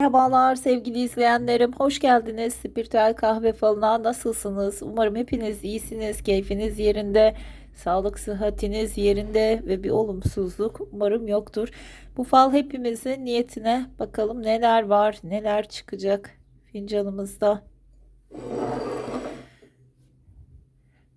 Merhabalar sevgili izleyenlerim, hoş geldiniz. Spiritüel Kahve Falı'na nasılsınız? Umarım hepiniz iyisiniz, keyfiniz yerinde, sağlık, sıhhatiniz yerinde ve bir olumsuzluk umarım yoktur. Bu fal hepimizin niyetine bakalım neler var, neler çıkacak fincanımızda.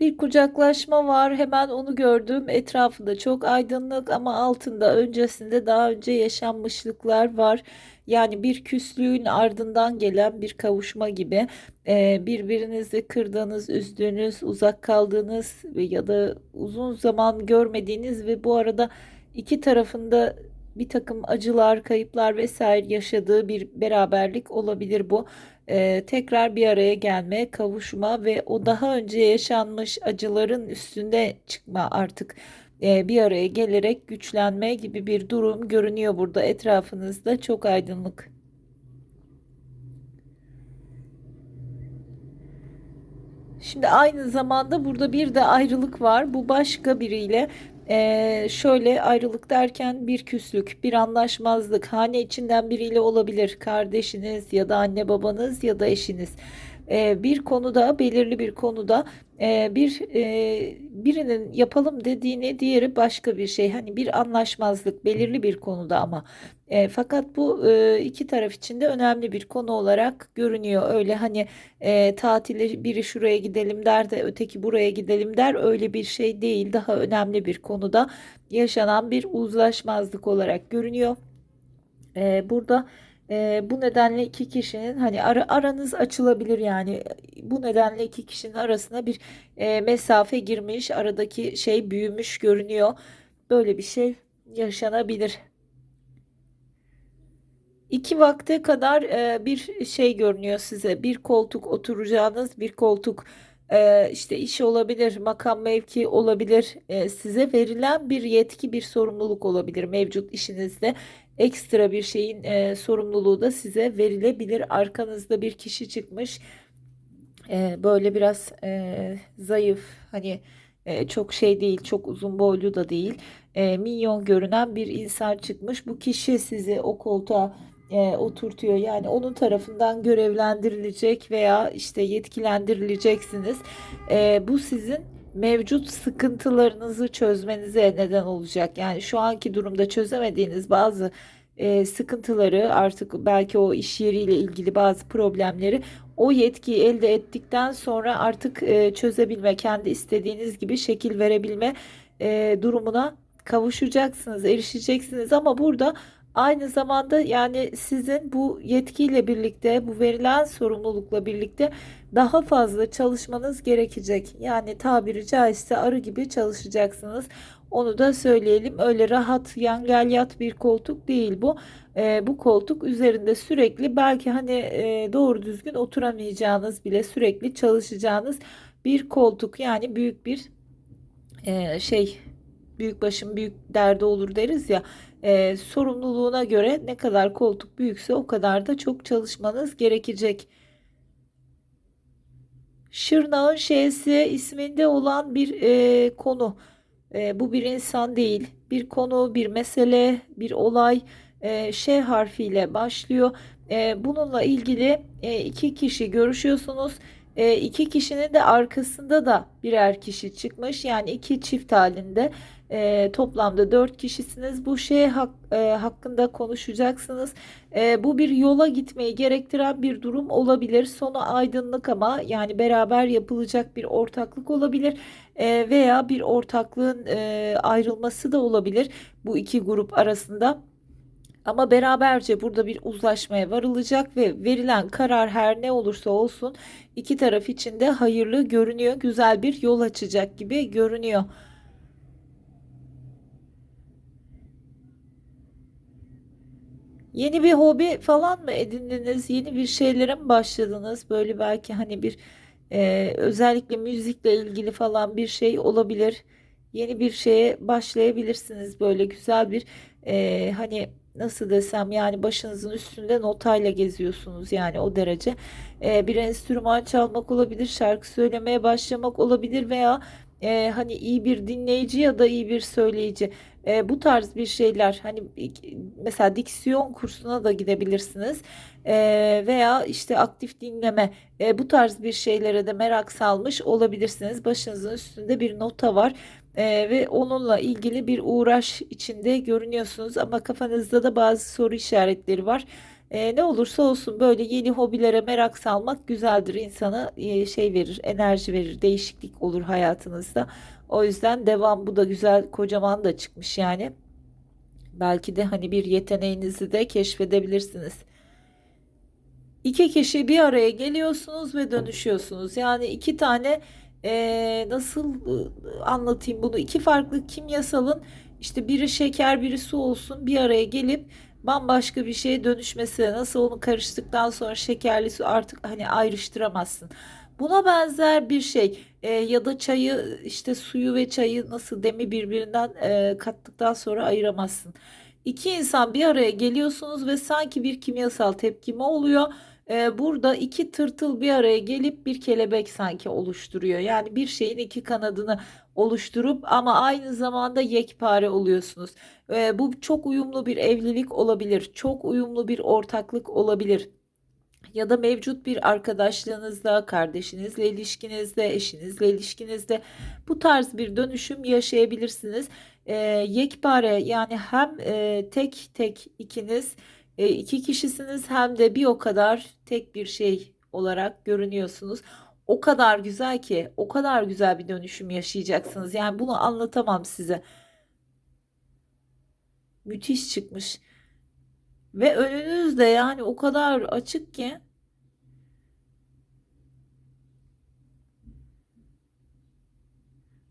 Bir kucaklaşma var. Hemen onu gördüm. Etrafında çok aydınlık ama altında öncesinde daha önce yaşanmışlıklar var. Yani bir küslüğün ardından gelen bir kavuşma gibi. Ee, birbirinizi kırdığınız, üzdüğünüz, uzak kaldığınız ya da uzun zaman görmediğiniz ve bu arada iki tarafında bir takım acılar, kayıplar vesaire yaşadığı bir beraberlik olabilir bu e, tekrar bir araya gelme, kavuşma ve o daha önce yaşanmış acıların üstünde çıkma artık e, bir araya gelerek güçlenme gibi bir durum görünüyor burada etrafınızda çok aydınlık. Şimdi aynı zamanda burada bir de ayrılık var. Bu başka biriyle eee, şöyle ayrılık derken bir küslük, bir anlaşmazlık, hane içinden biriyle olabilir. Kardeşiniz ya da anne babanız ya da eşiniz. Eee, bir konuda, belirli bir konuda eee, bir eee, birinin yapalım dediğini diğeri başka bir şey. Hani bir anlaşmazlık belirli bir konuda ama. E, fakat bu e, iki taraf için de önemli bir konu olarak görünüyor. Öyle hani e, tatile biri şuraya gidelim der de öteki buraya gidelim der öyle bir şey değil. Daha önemli bir konuda yaşanan bir uzlaşmazlık olarak görünüyor. E, burada bu nedenle iki kişinin hani ara, aranız açılabilir yani bu nedenle iki kişinin arasına bir e, mesafe girmiş aradaki şey büyümüş görünüyor. Böyle bir şey yaşanabilir. İki vakte kadar e, bir şey görünüyor size. Bir koltuk oturacağınız, bir koltuk e, işte iş olabilir, makam mevki olabilir. E, size verilen bir yetki, bir sorumluluk olabilir mevcut işinizde. Ekstra bir şeyin e, sorumluluğu da size verilebilir. Arkanızda bir kişi çıkmış. E, böyle biraz e, zayıf, hani e, çok şey değil, çok uzun boylu da değil. E, minyon görünen bir insan çıkmış. Bu kişi sizi o koltuğa e, oturtuyor. Yani onun tarafından görevlendirilecek veya işte yetkilendirileceksiniz. E, bu sizin mevcut sıkıntılarınızı çözmenize neden olacak. Yani şu anki durumda çözemediğiniz bazı e, sıkıntıları artık belki o iş yeriyle ilgili bazı problemleri o yetkiyi elde ettikten sonra artık e, çözebilme, kendi istediğiniz gibi şekil verebilme e, durumuna kavuşacaksınız, erişeceksiniz ama burada Aynı zamanda yani sizin bu yetkiyle birlikte, bu verilen sorumlulukla birlikte daha fazla çalışmanız gerekecek. Yani tabiri caizse arı gibi çalışacaksınız. Onu da söyleyelim. Öyle rahat yan gel yat bir koltuk değil bu. E, bu koltuk üzerinde sürekli belki hani e, doğru düzgün oturamayacağınız bile sürekli çalışacağınız bir koltuk. Yani büyük bir e, şey büyük başım büyük derdi olur deriz ya e, sorumluluğuna göre ne kadar koltuk büyükse o kadar da çok çalışmanız gerekecek. Şırnağın Ş'si isminde olan bir e, konu. E, bu bir insan değil. Bir konu, bir mesele, bir olay e, Ş harfiyle başlıyor. E, bununla ilgili e, iki kişi görüşüyorsunuz. E, iki kişinin de arkasında da birer kişi çıkmış. Yani iki çift halinde e, toplamda dört kişisiniz. Bu şey hak, e, hakkında konuşacaksınız. E, bu bir yola gitmeyi gerektiren bir durum olabilir. Sonu aydınlık ama yani beraber yapılacak bir ortaklık olabilir. E, veya bir ortaklığın e, ayrılması da olabilir bu iki grup arasında. Ama beraberce burada bir uzlaşmaya varılacak ve verilen karar her ne olursa olsun iki taraf için de hayırlı görünüyor. Güzel bir yol açacak gibi görünüyor. Yeni bir hobi falan mı edindiniz? Yeni bir şeylere mi başladınız? Böyle belki hani bir e, özellikle müzikle ilgili falan bir şey olabilir. Yeni bir şeye başlayabilirsiniz. Böyle güzel bir e, hani nasıl desem yani başınızın üstünde notayla geziyorsunuz yani o derece. E, bir enstrüman çalmak olabilir, şarkı söylemeye başlamak olabilir veya e, hani iyi bir dinleyici ya da iyi bir söyleyici e, bu tarz bir şeyler hani mesela diksiyon kursuna da gidebilirsiniz e, veya işte aktif dinleme e, bu tarz bir şeylere de merak salmış olabilirsiniz. Başınızın üstünde bir nota var. Ee, ve onunla ilgili bir uğraş içinde görünüyorsunuz ama kafanızda da bazı soru işaretleri var. Ee, ne olursa olsun böyle yeni hobilere merak salmak güzeldir. İnsana e, şey verir, enerji verir, değişiklik olur hayatınızda. O yüzden devam bu da güzel, kocaman da çıkmış yani. Belki de hani bir yeteneğinizi de keşfedebilirsiniz. İki kişi bir araya geliyorsunuz ve dönüşüyorsunuz. Yani iki tane eee, nasıl e, anlatayım bunu? İki farklı kimyasalın işte biri şeker biri su olsun bir araya gelip bambaşka bir şeye dönüşmesi. Nasıl onu karıştıktan sonra şekerli su artık hani ayrıştıramazsın. Buna benzer bir şey Eee, ya da çayı işte suyu ve çayı nasıl demi birbirinden eee, kattıktan sonra ayıramazsın. İki insan bir araya geliyorsunuz ve sanki bir kimyasal tepkime oluyor. Ee, burada iki tırtıl bir araya gelip bir kelebek sanki oluşturuyor. Yani bir şeyin iki kanadını oluşturup ama aynı zamanda yekpare oluyorsunuz. Ee, bu çok uyumlu bir evlilik olabilir. Çok uyumlu bir ortaklık olabilir ya da mevcut bir arkadaşlığınızda, kardeşinizle ilişkinizde, eşinizle ilişkinizde bu tarz bir dönüşüm yaşayabilirsiniz. Ee, yekpare yani hem e, tek tek ikiniz e, iki kişisiniz hem de bir o kadar tek bir şey olarak görünüyorsunuz. O kadar güzel ki, o kadar güzel bir dönüşüm yaşayacaksınız. Yani bunu anlatamam size. Müthiş çıkmış. Ve önünüz de yani o kadar açık ki.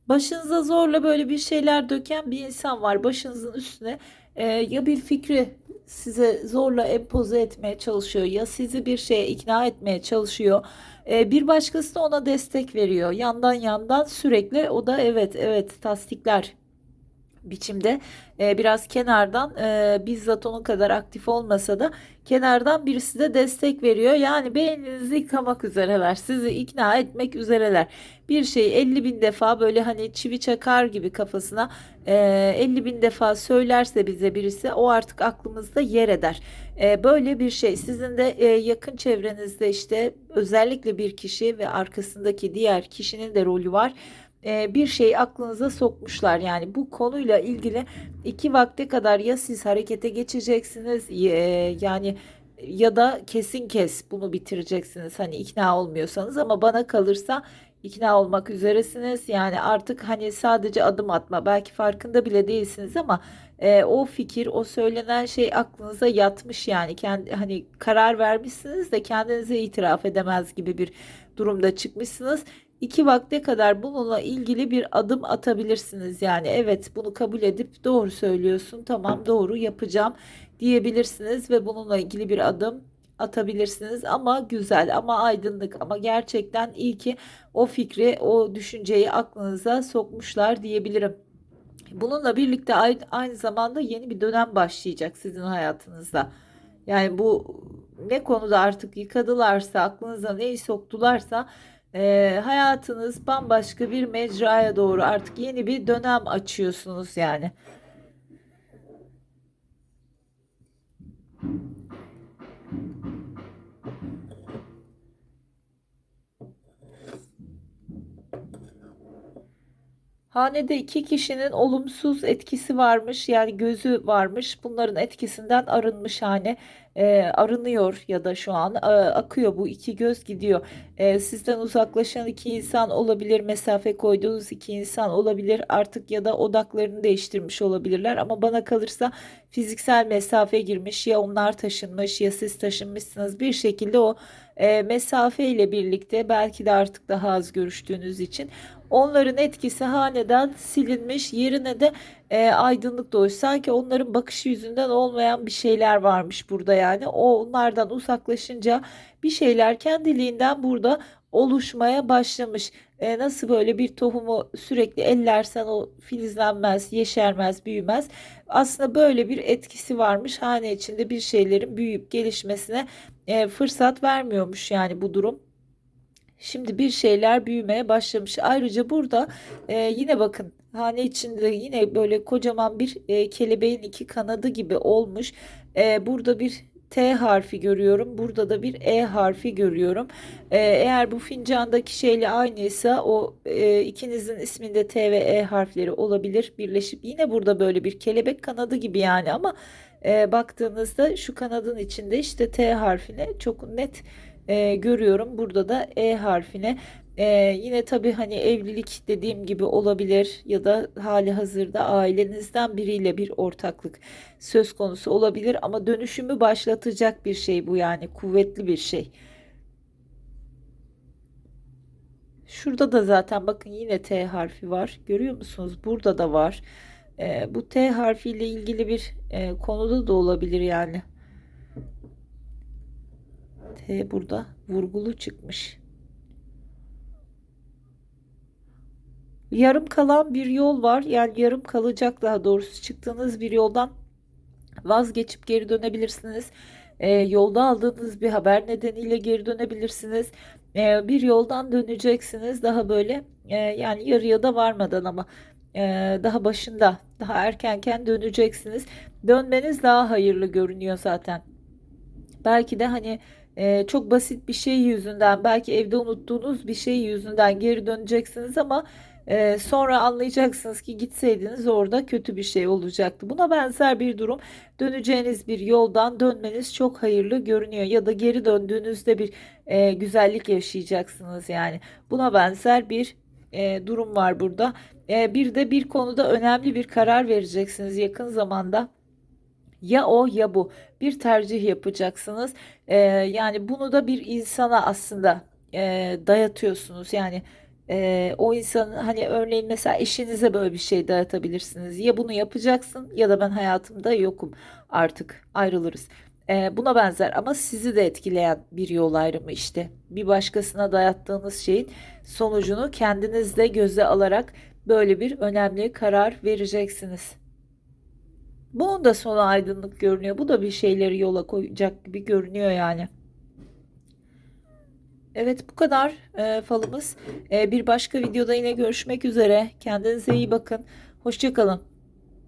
Başınıza zorla böyle bir şeyler döken bir insan var. Başınızın üstüne e, ya bir fikri size zorla empoze etmeye çalışıyor ya sizi bir şeye ikna etmeye çalışıyor. E, bir başkası da ona destek veriyor. Yandan yandan sürekli o da evet evet tasdikler biçimde e, biraz kenardan e, bizzat onun kadar aktif olmasa da kenardan birisi de destek veriyor. Yani beyninizi yıkamak üzereler. Sizi ikna etmek üzereler. Bir şeyi 50 bin defa böyle hani çivi çakar gibi kafasına e, 50 bin defa söylerse bize birisi o artık aklımızda yer eder. E, böyle bir şey sizin de e, yakın çevrenizde işte özellikle bir kişi ve arkasındaki diğer kişinin de rolü var e, bir şey aklınıza sokmuşlar. Yani bu konuyla ilgili iki vakte kadar ya siz harekete geçeceksiniz e, yani ya da kesin kes bunu bitireceksiniz. Hani ikna olmuyorsanız ama bana kalırsa ikna olmak üzeresiniz. Yani artık hani sadece adım atma belki farkında bile değilsiniz ama e, o fikir o söylenen şey aklınıza yatmış yani kendi hani karar vermişsiniz de kendinize itiraf edemez gibi bir durumda çıkmışsınız. İki vakte kadar bununla ilgili bir adım atabilirsiniz. Yani evet bunu kabul edip doğru söylüyorsun tamam doğru yapacağım diyebilirsiniz ve bununla ilgili bir adım atabilirsiniz ama güzel ama aydınlık ama gerçekten iyi ki o fikri o düşünceyi aklınıza sokmuşlar diyebilirim. Bununla birlikte aynı zamanda yeni bir dönem başlayacak sizin hayatınızda. Yani bu ne konuda artık yıkadılarsa aklınıza neyi soktularsa e, hayatınız bambaşka bir mecraya doğru artık yeni bir dönem açıyorsunuz yani. Hanede iki kişinin olumsuz etkisi varmış yani gözü varmış. Bunların etkisinden arınmış hane. E, arınıyor ya da şu an e, akıyor. Bu iki göz gidiyor. E, sizden uzaklaşan iki insan olabilir mesafe koyduğunuz iki insan olabilir artık ya da odaklarını değiştirmiş olabilirler. Ama bana kalırsa fiziksel mesafe girmiş ya onlar taşınmış ya siz taşınmışsınız. Bir şekilde o e, mesafe ile birlikte belki de artık daha az görüştüğünüz için Onların etkisi haneden silinmiş yerine de e, aydınlık doğuş. Sanki onların bakışı yüzünden olmayan bir şeyler varmış burada yani. O onlardan uzaklaşınca bir şeyler kendiliğinden burada oluşmaya başlamış. E, nasıl böyle bir tohumu sürekli ellersen o filizlenmez, yeşermez, büyümez. Aslında böyle bir etkisi varmış. Hane içinde bir şeylerin büyüyüp gelişmesine e, fırsat vermiyormuş yani bu durum. Şimdi bir şeyler büyümeye başlamış. Ayrıca burada e, yine bakın hane içinde yine böyle kocaman bir e, kelebeğin iki kanadı gibi olmuş. E, burada bir T harfi görüyorum. Burada da bir E harfi görüyorum. Ee, eğer bu fincandaki şeyle aynıysa o e, ikinizin isminde T ve E harfleri olabilir. Birleşip yine burada böyle bir kelebek kanadı gibi yani ama e, baktığınızda şu kanadın içinde işte T harfine çok net e, görüyorum. Burada da E harfine. E, yine tabii hani evlilik dediğim gibi olabilir ya da hali hazırda ailenizden biriyle bir ortaklık söz konusu olabilir ama dönüşümü başlatacak bir şey bu yani kuvvetli bir şey. Şurada da zaten bakın yine T harfi var. Görüyor musunuz? Burada da var. E, bu T harfiyle ilgili bir e, konuda da olabilir yani. T burada vurgulu çıkmış. Yarım kalan bir yol var. Yani yarım kalacak daha doğrusu çıktığınız bir yoldan vazgeçip geri dönebilirsiniz. E, yolda aldığınız bir haber nedeniyle geri dönebilirsiniz. E, bir yoldan döneceksiniz daha böyle e, yani yarıya da varmadan ama e, daha başında daha erkenken döneceksiniz. Dönmeniz daha hayırlı görünüyor zaten. Belki de hani e, çok basit bir şey yüzünden belki evde unuttuğunuz bir şey yüzünden geri döneceksiniz ama e, sonra anlayacaksınız ki gitseydiniz orada kötü bir şey olacaktı. Buna benzer bir durum döneceğiniz bir yoldan dönmeniz çok hayırlı görünüyor ya da geri döndüğünüzde bir e, güzellik yaşayacaksınız yani. Buna benzer bir e, durum var burada. E, bir de bir konuda önemli bir karar vereceksiniz yakın zamanda. Ya o ya bu. Bir tercih yapacaksınız. Ee, yani bunu da bir insana aslında e, dayatıyorsunuz. Yani e, o insanın hani örneğin mesela eşinize böyle bir şey dayatabilirsiniz. Ya bunu yapacaksın ya da ben hayatımda yokum artık ayrılırız. Ee, buna benzer ama sizi de etkileyen bir yol ayrımı işte. Bir başkasına dayattığınız şeyin sonucunu kendiniz de göze alarak böyle bir önemli karar vereceksiniz. Bunun da sonu aydınlık görünüyor. Bu da bir şeyleri yola koyacak gibi görünüyor yani. Evet bu kadar e, falımız. E, bir başka videoda yine görüşmek üzere. Kendinize iyi bakın. Hoşça kalın.